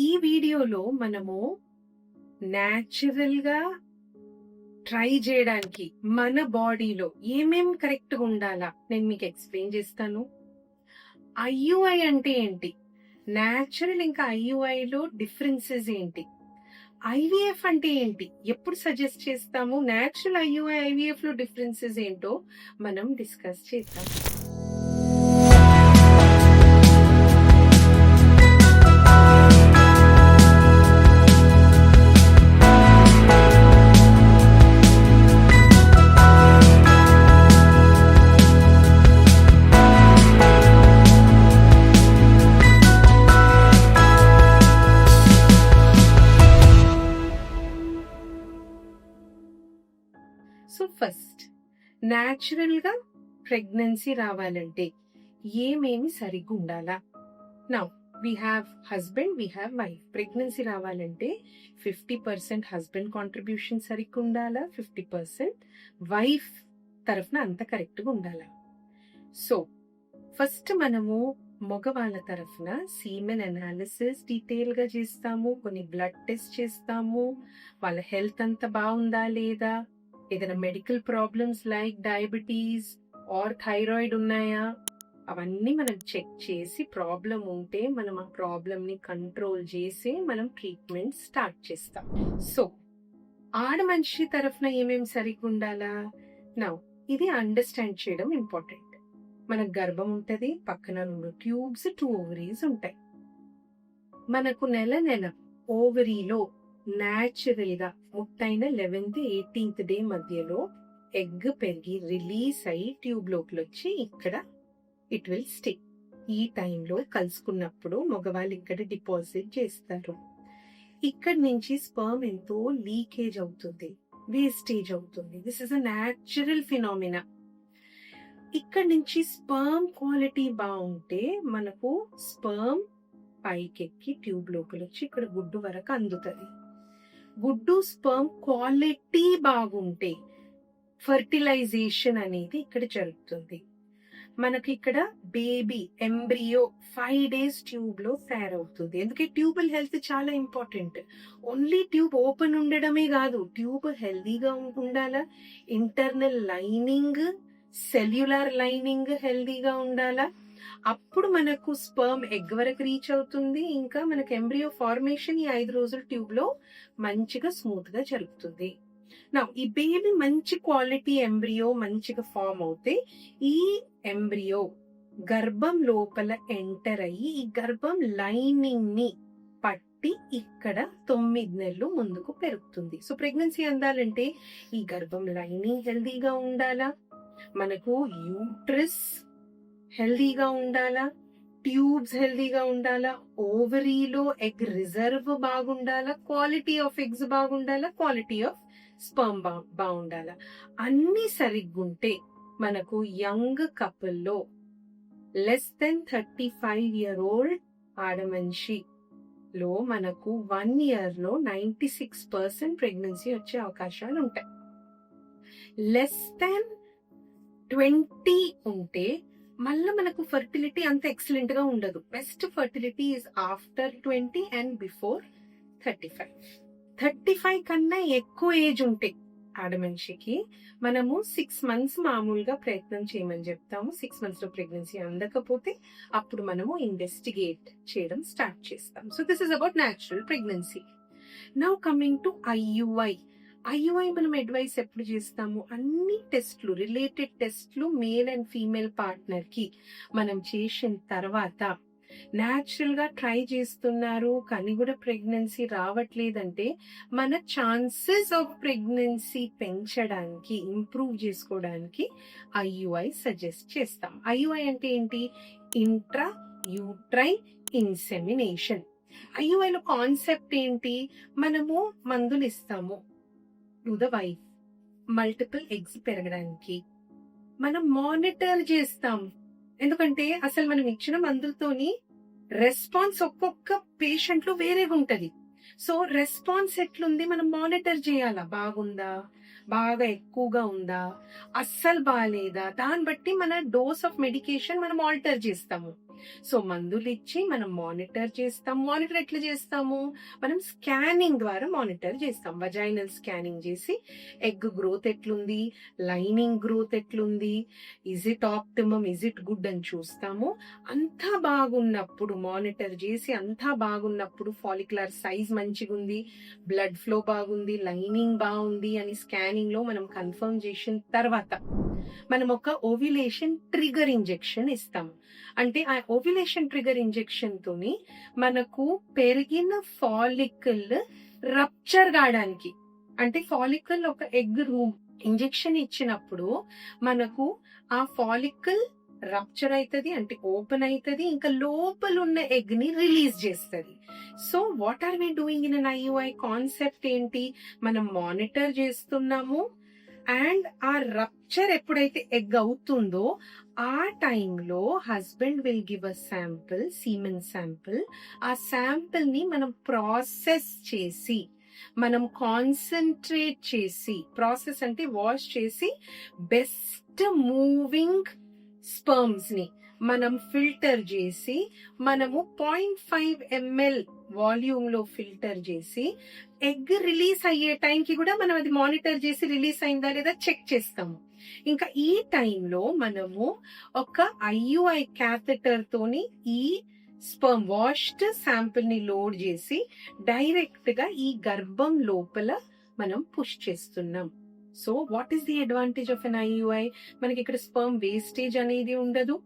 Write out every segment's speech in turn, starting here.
ఈ వీడియోలో మనము న్యాచురల్గా ట్రై చేయడానికి మన బాడీలో ఏమేం కరెక్ట్గా ఉండాలా నేను మీకు ఎక్స్ప్లెయిన్ చేస్తాను. ఐయుఐ అంటే ఏంటి? న్యాచురల్ ఇంకా ఐయుఐ లో డిఫరెన్సెస్ ఏంటి? ఐవీఎఫ్ అంటే ఏంటి? ఎప్పుడు సజెస్ట్ చేస్తాము? న్యాచురల్ ఐయుఐ ఐవీఎఫ్లో డిఫరెన్సెస్ ఏంటో మనం డిస్కస్ చేద్దాం. న్యాచురల్గా ప్రెగ్నెన్సీ రావాలంటే ఏమేమి సరిగ్గా ఉండాలా నా we have husband we have wife pregnancy రావాలంటే ఫిఫ్టీ పర్సెంట్ హస్బెండ్ కాంట్రిబ్యూషన్ సరిగ్గా ఉండాలా ఫిఫ్టీ పర్సెంట్ వైఫ్ తరఫున అంత కరెక్ట్గా ఉండాలా? సో ఫస్ట్ మనము మగవాళ్ళ తరఫున సీమెన్ అనాలిసిస్ డీటెయిల్గా చేస్తాము కొన్ని బ్లడ్ టెస్ట్ చేస్తాము వాళ్ళ హెల్త్ అంతా బాగుందా లేదా? ఏదైనా medical problems like diabetes or thyroid ఉన్నాయా? అవన్నీ మనం చెక్ చేసి ప్రాబ్లం ఉంటే మనం ఆ ప్రాబ్లమ్ని కంట్రోల్ చేసి మనం ట్రీట్మెంట్ స్టార్ట్ చేస్తాం. సో ఆడ మనిషి తరఫున ఏమేమి సరిగ్గా ఉండాలా నా ఇది అండర్స్టాండ్ చేయడం ఇంపార్టెంట్. మనకు గర్భం ఉంటుంది పక్కన రెండు ట్యూబ్స్ టూ ఓవరీస్ ఉంటాయి. మనకు నెల నెల ఓవరీలో న్యాచురల్గా ముట్టైన లెవెన్త్ ఎయిటీన్త్ డే మధ్యలో ఎగ్ పెరిగి రిలీజ్ అయ్యి ట్యూబ్ లోపల వచ్చి ఇక్కడ ఇట్ విల్ స్టే. ఈ టైంలో కలుసుకున్నప్పుడు మగవాళ్ళు ఇక్కడ డిపాజిట్ చేస్తారు. ఇక్కడ నుంచి స్పర్మ్ ఎంతో లీకేజ్ అవుతుంది వేస్టేజ్ అవుతుంది. This is a natural phenomena ఇక్కడ నుంచి స్పర్మ్ క్వాలిటీ బాగుంటే మనకు స్పర్మ్ పైకెక్కి ట్యూబ్ లోపల వచ్చి ఇక్కడ గుడ్డు వరకు అందుతుంది. గుడ్డు స్పర్మ్ క్వాలిటీ బాగుంటే ఫర్టిలైజేషన్ అనేది ఇక్కడ జరుగుతుంది. మనకి ఇక్కడ బేబీ ఎంబ్రియో ఫైవ్ డేస్ ట్యూబ్లో తయారవుతుంది. ఎందుకంటే ట్యూబల్ హెల్త్ చాలా ఇంపార్టెంట్. ఓన్లీ ట్యూబ్ ఓపెన్ ఉండడమే కాదు ట్యూబ్ హెల్దీగా ఉండాలా? ఇంటర్నల్ లైనింగ్ సెల్యులార్ లైనింగ్ హెల్దీగా ఉండాలా? అప్పుడు మనకు స్పర్మ్ ఎగ్ వరకు రీచ్ అవుతుంది ఇంకా మనకు ఎంబ్రియో ఫార్మేషన్ ఈ ఐదు రోజుల ట్యూబ్లో మంచిగా స్మూత్గా జరుగుతుంది. నా ఈ బేబీ మంచి క్వాలిటీ ఎంబ్రియో మంచిగా ఫామ్ అవుతే ఈ ఎంబ్రియో గర్భం లోపల ఎంటర్ అయ్యి ఈ గర్భం లైనింగ్ని పట్టి ఇక్కడ తొమ్మిది నెలలు ముందుకు పెరుగుతుంది. సో ప్రెగ్నెన్సీ అందాలంటే ఈ గర్భం లైనింగ్ హెల్దీగా ఉండాలా? మనకు యూట్రస్ హెల్దీగా ఉండాలా? ట్యూబ్స్ హెల్దీగా ఉండాలా? ఓవరీలో ఎగ్ రిజర్వ్ బాగుండాలా? క్వాలిటీ ఆఫ్ ఎగ్స్ బాగుండాలా? క్వాలిటీ ఆఫ్ స్పర్మ్ బా బాగుండాలా? అన్ని సరిగ్గుంటే మనకు young కపుల్లో less than thirty five year old ఆడమనిషి లో మనకు వన్ ఇయర్లో నైన్టీ సిక్స్ పర్సెంట్ ప్రెగ్నెన్సీ వచ్చే అవకాశాలు ఉంటాయి లెస్ దెన్ ట్వంటీ ఉంటే మళ్ళీ మనకు ఫర్టిలిటీ అంత ఎక్సలెంట్గా ఉండదు. Best fertility is after twenty and before thirty five thirty five కన్నా ఎక్కువ ఏజ్ ఉంటే ఆడమనిషికి మనము సిక్స్ మంత్స్ మామూలుగా ప్రయత్నం చేయమని చెప్తాము. సిక్స్ మంత్స్లో ప్రెగ్నెన్సీ అందకపోతే అప్పుడు మనము ఇన్వెస్టిగేట్ చేయడం స్టార్ట్ చేస్తాం. So this is about natural pregnancy now coming to IUI IUI మనం అడ్వైస్ ఎప్పుడు చేస్తాము? అన్ని టెస్ట్లు రిలేటెడ్ టెస్ట్లు మేల్ అండ్ ఫీమేల్ పార్ట్నర్కి మనం చేసిన తర్వాత న్యాచురల్గా ట్రై చేస్తున్నారు కానీ కూడా ప్రెగ్నెన్సీ రావట్లేదంటే మన ఛాన్సెస్ ఆఫ్ ప్రెగ్నెన్సీ పెంచడానికి ఇంప్రూవ్ చేసుకోవడానికి ఐయుఐ సజెస్ట్ చేస్తాం. ఐయుఐ అంటే ఏంటి? ఇంట్రా యూట్రై ఇన్సెమినేషన్ ఐయుఐలో కాన్సెప్ట్ ఏంటి? మనము మందులు ఇస్తాము. To the wife. Multiple eggs పెరగడానికి. మనం మానిటర్ చేస్తాం. ఎందుకంటే అసలు మనం ఇచ్చిన మందులతోని రెస్పాన్స్ ఒక్కొక్క పేషెంట్లో వేరేగా ఉంటది. సో రెస్పాన్స్ ఎట్లుంది మనం మానిటర్ చేయాలా? బాగుందా? బాగా ఎక్కువగా ఉందా? అస్సలు బాగాలేదా దాన్ని బట్టి మన డోస్ ఆఫ్ మెడికేషన్ మనం ఆల్టర్ చేస్తాము. సో మందులు ఇచ్చి మనం మానిటర్ చేస్తాం. మానిటర్ ఎట్లా చేస్తాము? మనం స్కానింగ్ ద్వారా మానిటర్ చేస్తాం. వజైనల్ స్కానింగ్ చేసి ఎగ్ గ్రోత్ ఎట్లుంది? లైనింగ్ గ్రోత్ ఎట్లుంది? Is it optimum is it good అని చూస్తాము. అంతా బాగున్నప్పుడు మానిటర్ చేసి అంతా బాగున్నప్పుడు ఫాలిక్యులర్ సైజ్ మంచిగా ఉంది బ్లడ్ ఫ్లో బాగుంది. లైనింగ్ బాగుంది అని స్కానింగ్లో మనం కన్ఫర్మ్ చేసిన తర్వాత మనం ఒక ఓవ్యులేషన్ ట్రిగర్ ఇంజెక్షన్ ఇస్తాం. అంటే ఆ ఓవ్యులేషన్ ట్రిగర్ ఇంజెక్షన్ తోని మనకు పెరిగిన ఫాలికల్ రప్చర్ కావడానికి అంటే ఫాలికల్ ఒక ఎగ్ రూమ్ ఇంజెక్షన్ ఇచ్చినప్పుడు మనకు ఆ ఫాలికల్ రప్చర్ అవుతుంది అంటే ఓపెన్ అవుతుంది ఇంకా లోపల ఉన్న ఎగ్ని రిలీజ్ చేస్తుంది. So what are we doing in an IUI concept ఏంటి? మనం మానిటర్ చేస్తున్నాము అండ్ ఆ రప్చర్ ఎప్పుడైతే ఎగ్ అవుతుందో ఆ టైంలో husband will give a sample semen sample. ఆ శాంపుల్ని మనం ప్రాసెస్ చేసి మనం కాన్సన్ట్రేట్ చేసి ప్రాసెస్ అంటే వాష్ చేసి బెస్ట్ మూవింగ్ స్పర్మ్స్ని మనం ఫిల్టర్ చేసి మనము పాయింట్ ఫైవ్ ఎంఎల్ వాల్యూమ్లో ఫిల్టర్ చేసి ఎగ్ రిలీజ్ అయ్యే టైంకి కూడా మనం అది మానిటర్ చేసి రిలీజ్ అయిందా లేదా చెక్ చేస్తాము. ఇంకా ఈ టైంలో మనము ఒక ఐయుఐ క్యాథెటర్ తోని ఈ స్పర్మ్ వాష్డ్ శాంపుల్ని లోడ్ చేసి డైరెక్ట్గా ఈ గర్భం లోపల మనం పుష్ చేస్తున్నాం. So what is the advantage of an IUI? మనకి ఇక్కడ స్పర్మ్ వేస్టేజ్ అనేది ఉండదు.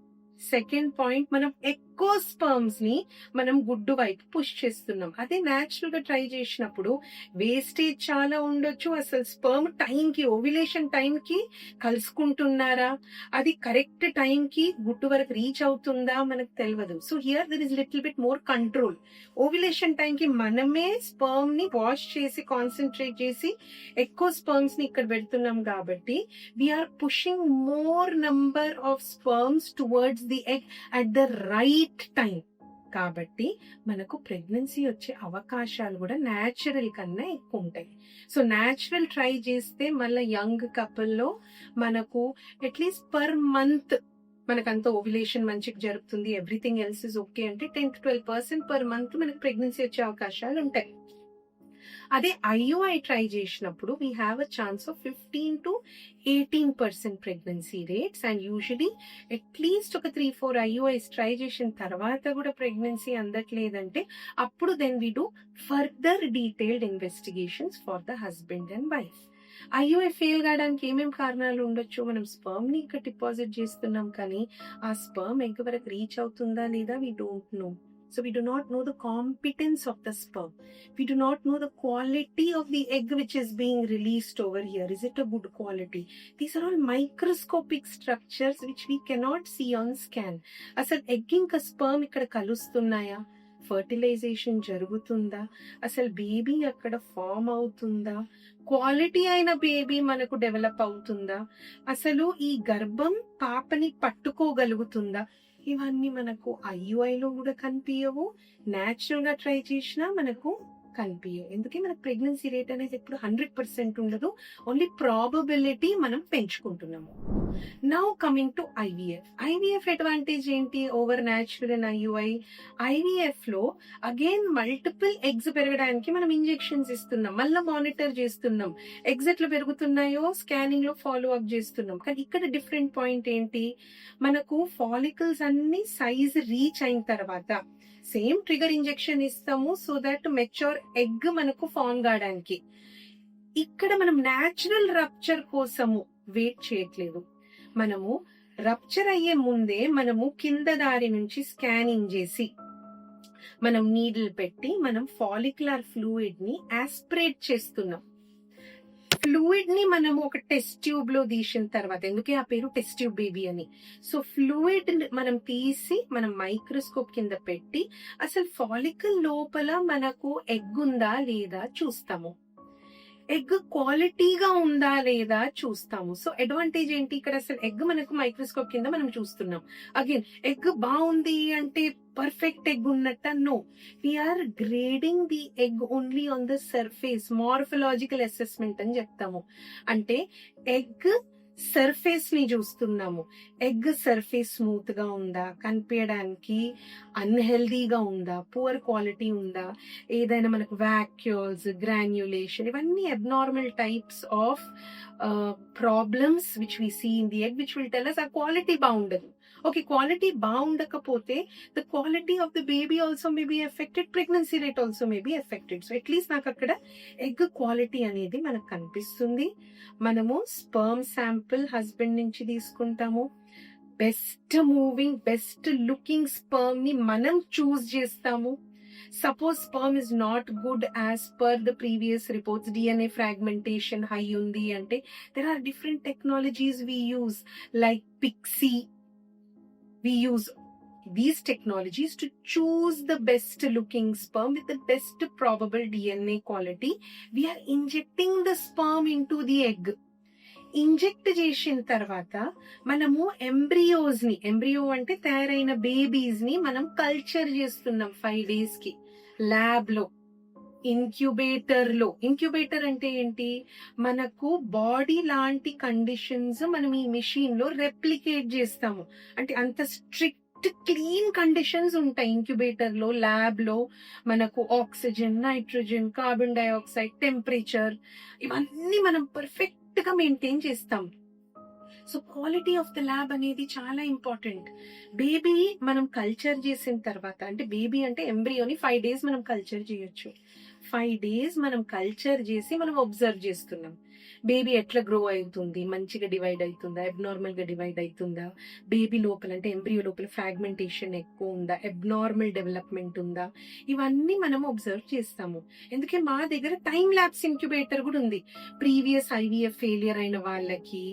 సెకండ్ పాయింట్ మనం ఎక్కువ స్పర్మ్స్ని మనం గుడ్డు వైపు పుష్ చేస్తున్నాం. అదే న్యాచురల్గా ట్రై చేసినప్పుడు వేస్టేజ్ చాలా ఉండొచ్చు. అసలు స్పర్మ్ టైం కి ఓవిలేషన్ టైం కి కలుసుకుంటున్నారా? అది కరెక్ట్ టైం కి గుడ్డు వరకు రీచ్ అవుతుందా? మనకు తెలియదు so here there is little bit more control ovulation time కి మనమే స్పర్మ్ని వాష్ చేసి కాన్సన్ట్రేట్ చేసి ఎక్కువ స్పర్మ్స్ని ఇక్కడ పెడుతున్నాం కాబట్టి we're pushing more number of sperms towards the egg at the right time. కాబట్టి మనకు ప్రెగ్నెన్సీ వచ్చే అవకాశాలు కూడా న్యాచురల్ కన్నా ఎక్కువ ఉంటాయి సో న్యాచురల్ ట్రై చేస్తే మళ్ళీ యంగ్ కపుల్లో మనకు అట్లీస్ట్ పర్ మంత్ మనకంత ఓవ్యులేషన్ మంచిగా జరుగుతుంది ఎవ్రీథింగ్ ఎల్స్ ఇస్ ఓకే అంటే ten to twelve percent per month మనకు ప్రెగ్నెన్సీ వచ్చే అవకాశాలు ఉంటాయి అదే ఐయుఐ ట్రై చేసినప్పుడు we have a chance of fifteen to eighteen percent pregnancy rates and usually at least ఒక త్రీ ఫోర్ ఐయుఐస్ ట్రై చేసిన తర్వాత కూడా ప్రెగ్నెన్సీ అందట్లేదంటే అప్పుడు then we do further detailed investigations for the husband and wife IUI fail కావడానికి ఏమేమి కారణాలు ఉండొచ్చు? మనం స్పర్మ్ని ఇక్కడ డిపాజిట్ చేస్తున్నాం కానీ ఆ స్పర్మ్ ఎగ్ వరకు రీచ్ అవుతుందా లేదా? We don't know So we do not know the competence of the sperm. We do not know the quality of the egg which is being released over here. Is it a good quality? These are all microscopic structures which we cannot see on scan. అసలు egg ఇంకా sperm ఇక్కడ కలుస్తున్నాయా fertilisation జరుగుతుందా అసలు baby అక్కడ form అవుతుందా quality అయిన baby మనకు డెవలప్ అవుతుందా అసలు ఈ గర్భం పాపని పట్టుకోగలుగుతుందా ఇవన్నీ మనకు ఐయుఐలో కూడా కనిపించవు న్యాచురల్గా ట్రై చేసినా మనకు కనిపించవు ఎందుకే మనకు ప్రెగ్నెన్సీ రేట్ అనేది ఎప్పుడు హండ్రెడ్ పర్సెంట్ ఉండదు ఓన్లీ ప్రాబబిలిటీ మనం పెంచుకుంటున్నాము. Now coming to IVF. IVF advantage ఏంటి? Over natural and IUI. ఐవీఎఫ్లో again multiple eggs పెరగడానికి మనం ఇంజెక్షన్స్ ఇస్తున్నాం మళ్ళీ మానిటర్ చేస్తున్నాం. ఎగ్స్ ఎట్లా పెరుగుతున్నాయో స్కానింగ్లో ఫాలో అప్ చేస్తున్నాం. కానీ ఇక్కడ డిఫరెంట్ పాయింట్ ఏంటి? మనకు ఫాలికల్స్ అన్ని సైజ్ రీచ్ అయిన తర్వాత సేమ్ ట్రిగర్ ఇంజెక్షన్ ఇస్తాము సో దట్ మెచ్యూర్ ఎగ్ మనకు ఫామ్ కావడానికి. ఇక్కడ మనం న్యాచురల్ రప్చర్ కోసము వెయిట్ చేయట్లేదు. మనము రప్చర్ అయ్యే ముందే మనము కింద దారి నుంచి స్కానింగ్ చేసి మనం నీడిల్ పెట్టి మనం ఫాలిక్యులర్ ఫ్లూయిడ్ని ఆస్పిరేట్ చేస్తున్నాం. ఫ్లూయిడ్ని మనం ఒక టెస్ట్ ట్యూబ్లో తీసిన తర్వాత ఎందుకే ఆ పేరు? టెస్ట్ ట్యూబ్ బేబీ అని. సో ఫ్లూయిడ్ మనం తీసి మనం మైక్రోస్కోప్ కింద పెట్టి అసలు ఫాలికల్ లోపల మనకు ఎగ్ ఉందా లేదా చూస్తాము. ఎగ్ క్వాలిటీగా ఉందా లేదా చూస్తాము. సో అడ్వాంటేజ్ ఏంటి? ఇక్కడ అసలు ఎగ్ మనకు మైక్రోస్కోప్ కింద మనం చూస్తున్నాం. అగైన్ ఎగ్ బాగుంది అంటే పర్ఫెక్ట్ ఎగ్ ఉన్నట్ట? No we're grading the egg only on the surface morphological assessment అని చెప్తాము. అంటే ఎగ్ సర్ఫేస్ని చూస్తున్నాము. ఎగ్ సర్ఫేస్ స్మూత్గా ఉందా? కనిపించడానికి అన్హెల్దీగా ఉందా? పువర్ క్వాలిటీ ఉందా? ఏదైనా మనకు వ్యాక్యూల్స్ గ్రాన్యులేషన్ ఇవన్నీ abnormal types of problems which we see in the egg which will tell us ఆ క్వాలిటీ బాగుండదు. Okay quality బాగుండకపోతే the quality of the baby also may affected pregnancy rate also may affected so at least నాకు అక్కడ egg quality అనేది మనకు కనిపిస్తుంది. మనము sperm sample husband నుంచి తీసుకుంటాము. బెస్ట్ మూవింగ్ బెస్ట్ లుకింగ్ స్పర్మ్ని మనం చూస్ చేస్తాము. Suppose sperm is not good as per the previous reports DNA fragmentation high ఉంది అంటే there are different technologies we use like PICSI we use these technologies to choose the best looking sperm with the best probable DNA quality. We are injecting the sperm into the egg. Inject చేసిన తర్వాత మనము ఎంబ్రియోస్ని embryo అంటే తయారైన బేబీస్ని మనం culture చేస్తున్నాం five డేస్కి ల్యాబ్లో ఇంక్యుబేటర్లో ఇంక్యుబేటర్ అంటే ఏంటి? మనకు బాడీ లాంటి కండిషన్స్ మనం ఈ మిషన్లో రెప్లికేట్ చేస్తాము. అంటే అంత స్ట్రిక్ట్ క్లీన్ కండిషన్స్ ఉంటాయి ఇంక్యుబేటర్లో ల్యాబ్లో మనకు oxygen nitrogen carbon dioxide temperature ఇవన్నీ మనం పర్ఫెక్ట్గా మెయింటైన్ చేస్తాం so quality of the lab అనేది చాలా ఇంపార్టెంట్ బేబీ మనం కల్చర్ చేసిన తర్వాత అంటే బేబీ అంటే ఎంబ్రియోని ఫైవ్ డేస్ మనం కల్చర్ చేయొచ్చు. ఫైవ్ డేస్ మనం కల్చర్ చేసి మనం అబ్జర్వ్ చేస్తున్నాం. బేబీ ఎట్లా గ్రో అవుతుంది? మంచిగా డివైడ్ అవుతుందా? అబ్నార్మల్గా డివైడ్ అవుతుందా? బేబీ లోపల అంటే ఎంబ్రియో లోపల ఫ్రాగ్మెంటేషన్ ఎక్కువ ఉందా? అబ్నార్మల్ డెవలప్మెంట్ ఉందా? ఇవన్నీ మనం అబ్జర్వ్ చేస్తాము. ఎందుకే మా దగ్గర టైం ల్యాబ్స్ ఇంక్యుబేటర్ కూడా ఉంది. ప్రీవియస్ ఐవీఎఫ్ ఫెయిలియర్ అయిన వాళ్ళకి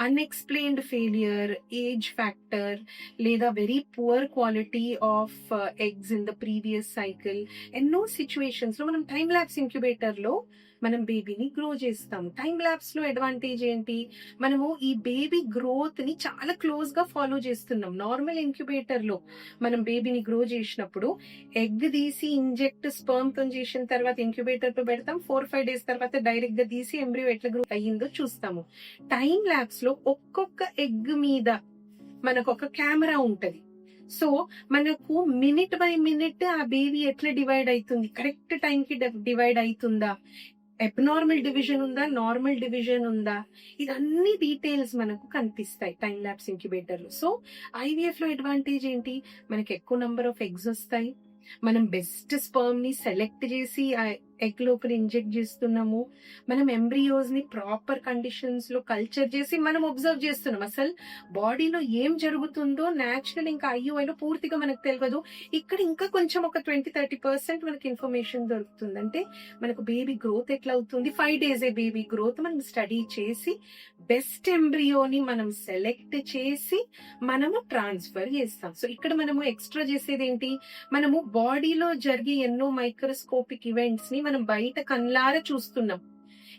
అన్ఎక్స్ప్లెయిన్డ్ ఫెయిలియర్ ఏజ్ ఫ్యాక్టర్ లేదా very poor quality of eggs in the previous cycle ఎన్నో సిచ్యువేషన్స్లో మనం టైం ల్యాబ్స్ ఇంక్యుబేటర్లో మనం బేబీని గ్రో చేస్తాం టైం ల్యాబ్స్లో అడ్వాంటేజ్ ఏంటి? మనము ఈ బేబీ గ్రోత్ని చాలా క్లోజ్గా ఫాలో చేస్తున్నాం. నార్మల్ ఇంక్యుబేటర్లో మనం బేబీని గ్రో చేసినప్పుడు ఎగ్ తీసి ఇంజెక్ట్ స్పర్మ్తో చేసిన తర్వాత ఇంక్యుబేటర్తో పెడతాం. ఫోర్ ఫైవ్ డేస్ తర్వాత డైరెక్ట్గా తీసి ఎంబ్రియో ఎట్లా గ్రో అయ్యిందో చూస్తాము. టైం ల్యాబ్స్లో ఒక్కొక్క ఎగ్ మీద మనకు ఒక కెమెరా ఉంటది. సో మనకు మినిట్ బై మినిట్ ఆ బేబీ ఎట్లా డివైడ్ అవుతుంది? కరెక్ట్ టైం కి డివైడ్ అవుతుందా? ఎబ్నార్మల్ డివిజన్ ఉందా? నార్మల్ డివిజన్ ఉందా? ఇదన్నీ డీటెయిల్స్ మనకు కనిపిస్తాయి టైం ల్యాబ్స్ ఇంక్యుబేటర్లో సో ఐవీఎఫ్లో అడ్వాంటేజ్ ఏంటి? మనకి ఎక్కువ నెంబర్ ఆఫ్ ఎగ్స్ వస్తాయి. మనం బెస్ట్ స్పర్మ్ని సెలెక్ట్ చేసి ఆ ఎగ్ లోపల ఇంజెక్ట్ చేస్తున్నాము. మనం ఎంబ్రియోస్ని ప్రాపర్ కండిషన్స్లో కల్చర్ చేసి మనం అబ్జర్వ్ చేస్తున్నాం. అసలు బాడీలో ఏం జరుగుతుందో న్యాచురల్ ఇంకా IUI పూర్తిగా మనకు తెలియదు ఇక్కడ ఇంకా కొంచెం ఒక ట్వంటీ థర్టీ పర్సెంట్ మనకి ఇన్ఫర్మేషన్ దొరుకుతుంది అంటే మనకు బేబీ గ్రోత్ ఎట్లా అవుతుంది? ఫైవ్ డేస్ ఏ బేబీ గ్రోత్ మనం స్టడీ చేసి బెస్ట్ ఎంబ్రియోని మనం సెలెక్ట్ చేసి మనము ట్రాన్స్ఫర్ చేస్తాం. సో ఇక్కడ మనము ఎక్స్ట్రా చేసేది ఏంటి మనము బాడీలో జరిగే ఎన్నో మైక్రోస్కోపిక్ ఈవెంట్స్ని మనం బయట కళ్ళారా చూస్తున్నాం.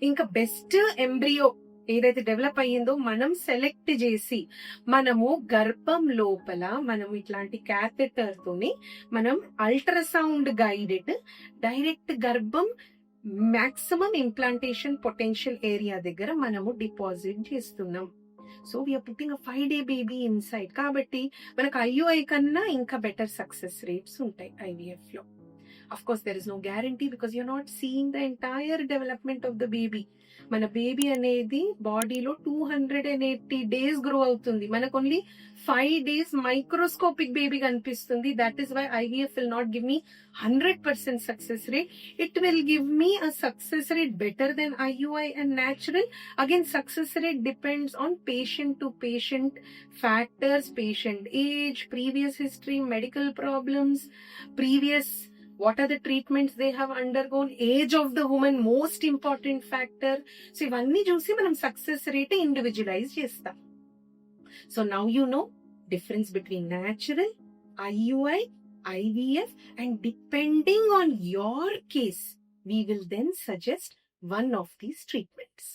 ఇంకా బెస్ట్ ఎంబ్రియో ఏదైతే డెవలప్ అయ్యిందో మనం సెలెక్ట్ చేసి మనము గర్భం లోపల మనం ఇట్లాంటి క్యాథెటర్ తోని మనం అల్ట్రాసౌండ్ గైడెడ్ డైరెక్ట్ గర్భం మాక్సిమం ఇంప్లాంటేషన్ పొటెన్షియల్ ఏరియా దగ్గర మనము డిపాజిట్ చేస్తున్నాం. So we're putting a five day baby inside కాబట్టి మనకు ఐయుఐ కన్నా ఇంకా బెటర్ సక్సెస్ రేట్స్ ఉంటాయి ఐవీఎఫ్లో. Of course there is no guarantee because you're not seeing the entire development of the baby మన baby అనేది బాడీలో two hundred and eighty days grow అవుతుంది. మనకు only five days microscopic baby కనిపిస్తుంది. That is why IVF will not give me hundred percent success rate it will give me a success rate better than IUI and natural again success rate depends on patient to patient factors patient age previous history medical problems previous what are the treatments they have undergone age of the woman most important factor so ఇవన్నీ చూసి మనం success rate individualise చేస్తాం so now you know difference between natural IUI IVF and depending on your case we will then suggest one of these treatments